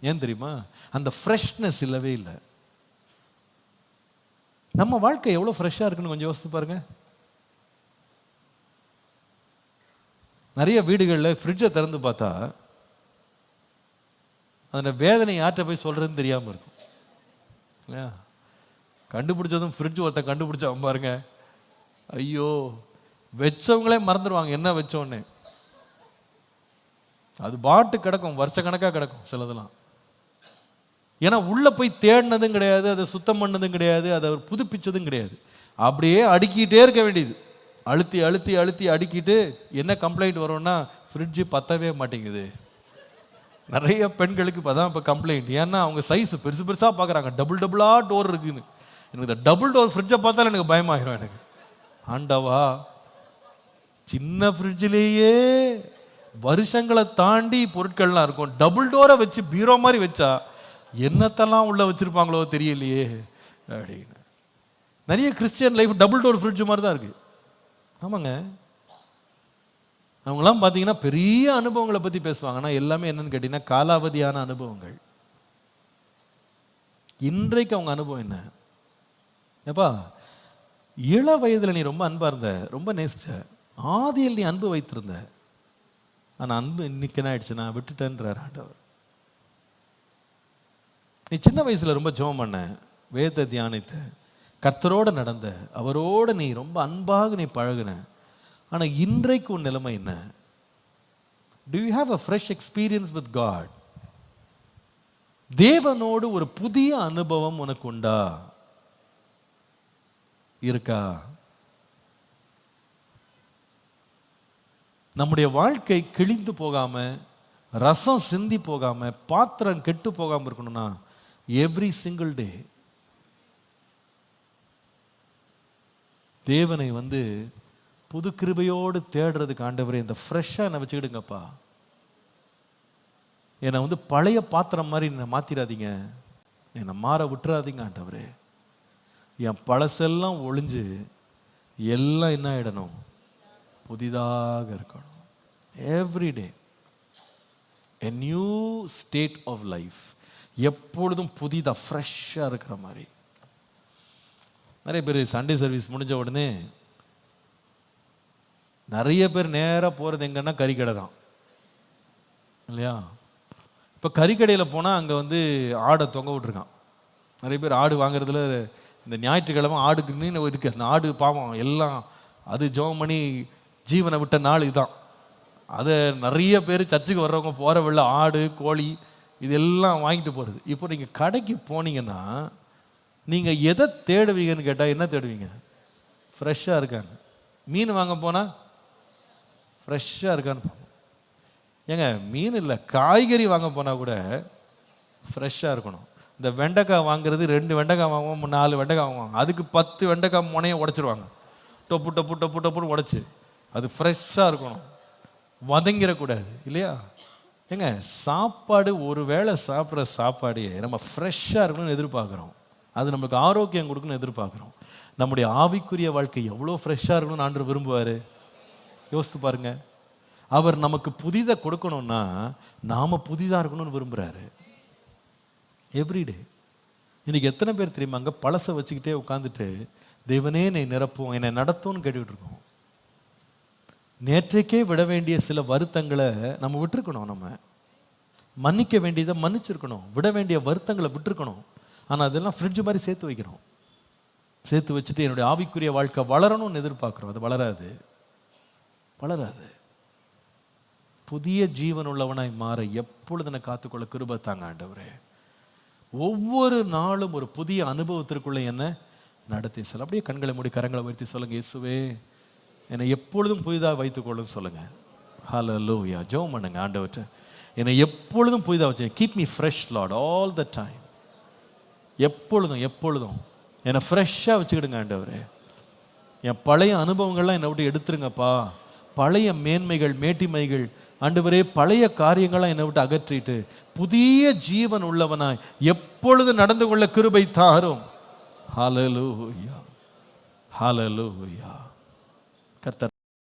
ஏன் தெரியுமா? அந்த ஃப்ரெஷ்னஸ் இல்லவே இல்லை. நம்ம வாழ்க்கை எவ்வளோ ஃப்ரெஷ்ஷாக இருக்குன்னு கொஞ்சம் யோசித்து பாருங்க. நிறைய வீடுகளில் ஃப்ரிட்ஜை திறந்து பார்த்தா அதில் வேதனை யார்கிட்ட போய் சொல்கிறதுன்னு தெரியாமல் இருக்கும். இல்லையா? கண்டுபிடிச்சதும் ஃப்ரிட்ஜ் ஒருத்தன் கண்டுபிடிச்சவன் பாருங்க. ஐயோ வச்சவங்களே மறந்துடுவாங்க என்ன வச்சோன்னு. அது பாட்டு கிடக்கும் வருஷ கணக்காக கிடக்கும் சிலதெல்லாம். ஏன்னா உள்ளே போய் தேடினதும் கிடையாது அதை சுத்தம் பண்ணதும் கிடையாது அதை அவர் புதுப்பிச்சதும் கிடையாது. அப்படியே அடுக்கிட்டே இருக்க வேண்டியது. அழுத்தி அழுத்தி அழுத்தி அடுக்கிட்டு என்ன கம்ப்ளைண்ட் வரும்னா ஃப்ரிட்ஜு பத்தவே மாட்டேங்குது. நிறைய பெண்களுக்கு இப்போ தான் இப்போ கம்ப்ளைண்ட் ஏன்னா அவங்க சைஸ் பெருசு பெருசாக பார்க்குறாங்க டபுள் டபுளாக டோர் இருக்குன்னு. எனக்கு இந்த டபுள் டோர் ஃப்ரிட்ஜை பார்த்தாலும் எனக்கு பயமாயிரும் எனக்கு. ஆண்டவா சின்ன ஃப்ரிட்ஜிலேயே வருஷங்களை தாண்டி பொருட்கள்லாம் இருக்கும். டபுள் டோரை வச்சு பீரோ மாதிரி வச்சா என்னத்தெல்லாம் உள்ளே வச்சுருப்பாங்களோ தெரியலையே அப்படின்னு. நிறைய Christian life double door fridge மாதிரி தான் இருக்குது ஆமாங்க. அவங்களாம் பார்த்தீங்கன்னா பெரிய அனுபவங்களை பற்றி பேசுவாங்க. ஆனால் எல்லாமே என்னன்னு கேட்டிங்கன்னா காலாவதியான அனுபவங்கள். இன்றைக்கு அவங்க அனுபவம் என்ன? ஏப்பா இள வயதில் நீ ரொம்ப அன்பாக இருந்த ரொம்ப நேசிச்ச ஆதியில் நீ அன்பு வைத்திருந்த. ஆனால் அன்பு இன்னைக்கு என்ன ஆயிடுச்சு நான் விட்டுட்டேன்றார் ஆண்டவர். நீ சின்ன வயசில் ரொம்ப ஜோம் பண்ண வேதத்தை தியானித்த கர்த்தரோடு நடந்த அவரோட நீ ரொம்ப அன்பாக நீ பழகுன. ஆனால் இன்றைக்கு உன் நிலைமை என்ன? Do you have a fresh experience with God தேவனோடு ஒரு புதிய அனுபவம் உனக்கு உண்டா? இருக்கா? நம்முடைய வாழ்க்கை கிழிந்து போகாம ரசம் சிந்தி போகாம பாத்திரம் கெட்டு போகாமல் இருக்கணும்னா எவ்ரி சிங்கிள் டே தேவனை வந்து புது கிருபையோடு தேடுறதுக்கு ஆண்டவரே இந்த ஃப்ரெஷ்ஷாக நான் வச்சுக்கிடுங்கப்பா. என்னை வந்து பழைய பாத்திரம் மாதிரி என்னை மாற்றிடாதீங்க என்னை மாற விட்டுறாதீங்க ஆண்டவரே. என் பழசெல்லாம் ஒளிஞ்சு எல்லாம் என்ன ஆகிடணும் புதிதாக இருக்கணும். Everyday a new state of life எப்பொழுதும் புதிதாக ஃப்ரெஷ்ஷாக இருக்கிற மாதிரி. நிறைய பேர் சண்டே சர்வீஸ் முடிஞ்ச உடனே நிறைய பேர் நேராக போகிறது எங்கன்னா கறிக்கடை தான். இல்லையா? இப்போ கறிக்கடையில் போனால் அங்கே வந்து ஆடை தொங்க விட்ருக்கான் நிறைய பேர் ஆடு வாங்குறதுல இந்த ஞாயிற்றுக்கிழமை ஆடுக்குன்னு இருக்கு. அந்த ஆடு பாவம் எல்லாம் அது ஜெபம் பண்ணி ஜீவனை விட்ட நாள் இதுதான். அதை நிறைய பேர் சர்ச்சுக்கு வர்றவங்க போகிற வெள்ள ஆடு கோழி இதெல்லாம் வாங்கிட்டு போகிறது இப்போ நீங்கள் கடைக்கு போனீங்கன்னா நீங்கள் எதை தேடுவீங்கன்னு கேட்டால் என்ன தேடுவீங்க? ஃப்ரெஷ்ஷாக இருக்கான்னு மீன் வாங்க போனால் ஃப்ரெஷ்ஷாக இருக்கான்னு ஏங்க மீன் இல்லை காய்கறி வாங்க போனால் கூட ஃப்ரெஷ்ஷாக இருக்கணும். இந்த வெண்டைக்காய் வாங்குறது ரெண்டு வெண்டைக்காய் வாங்குவோம் நாலு வெண்டைக்காய் வாங்குவாங்க. அதுக்கு பத்து வெண்டைக்காய் முனையை உடச்சிருவாங்க. டொப்பு டொப்பு டொப்பு டொப்புன்னு உடச்சி. அது ஃப்ரெஷ்ஷாக இருக்கணும். வதங்கிடக்கூடாது இல்லையா? ஏங்க சாப்பாடு ஒரு வேளை சாப்பிட்ற சாப்பாடையே நம்ம ஃப்ரெஷ்ஷாக இருக்கணும்னு எதிர்பார்க்குறோம். அது நமக்கு ஆரோக்கியம் கொடுக்கணும்னு எதிர்பார்க்குறோம். நம்முடைய ஆவிக்குரிய வாழ்க்கை எவ்வளோ ஃப்ரெஷ்ஷாக இருக்கணும்னு ஆண்டு விரும்புவார்? யோசித்து பாருங்க. அவர் நமக்கு புதிதை கொடுக்கணும்னா நாம் புதிதாக இருக்கணும்னு விரும்புகிறாரு எவ்ரிடே இன்றைக்கி எத்தனை பேர் தெரியுமாங்க? பழசை வச்சுக்கிட்டே உட்காந்துட்டு தேவனே என்னை நிரப்பும் என்னை நடத்தும்னு கேட்டுக்கிட்டு இருக்கோம். நேற்றைக்கே விட வேண்டிய சில வருத்தங்களை நம்ம விட்டுருக்கணும் நம்ம. மன்னிக்க வேண்டியதை மன்னிச்சிருக்கணும். விட வேண்டிய வருத்தங்களை விட்டுருக்கணும். ஆனால் அதெல்லாம் ஃப்ரிட்ஜ் மாதிரி சேர்த்து வைக்கிறோம் சேர்த்து வச்சுட்டு என்னுடைய ஆவிக்குரிய வாழ்க்கை வளரணும்னு எதிர்பார்க்குறோம். அது வளராது. வளராது. புதிய ஜீவன் உள்ளவனாய் மாற எப்பொழுது நான் காத்துக்கொள்ள கிருபை தாங்க ஆண்டவரே. ஒவ்வொரு நாளும் ஒரு புதிய அனுபவத்திற்குள்ளே என்ன நடத்தி சொல்ல அப்படியே கண்களை மூடி கரங்களை உயர்த்தி சொல்லுங்க இயேசுவே என்னை எப்பொழுதும் புதிதாக சொல்லுங்கள் ஹால ஹalleluya ஜோம் பண்ணுங்க ஆண்டவர்கிட்ட. என்னை எப்பொழுதும் புதிதாக வச்சு keep me fresh lot all the time எப்பொழுதும் எப்பொழுதும். என்னை ஃப்ரெஷ்ஷாக வச்சுக்கிடுங்க ஆண்டவரே. என் பழைய அனுபவங்கள்லாம் என்னை விட்டு எடுத்துருங்கப்பா. பழைய மேன்மைகள் மேட்டிமைகள் ஆண்டவரே பழைய காரியங்களாக என்னை விட்டு அகற்றிட்டு புதிய ஜீவன் உள்ளவனாய் எப்பொழுது நடந்து கொள்ள கிருபை தாரும். Hallelujah hallelujah carta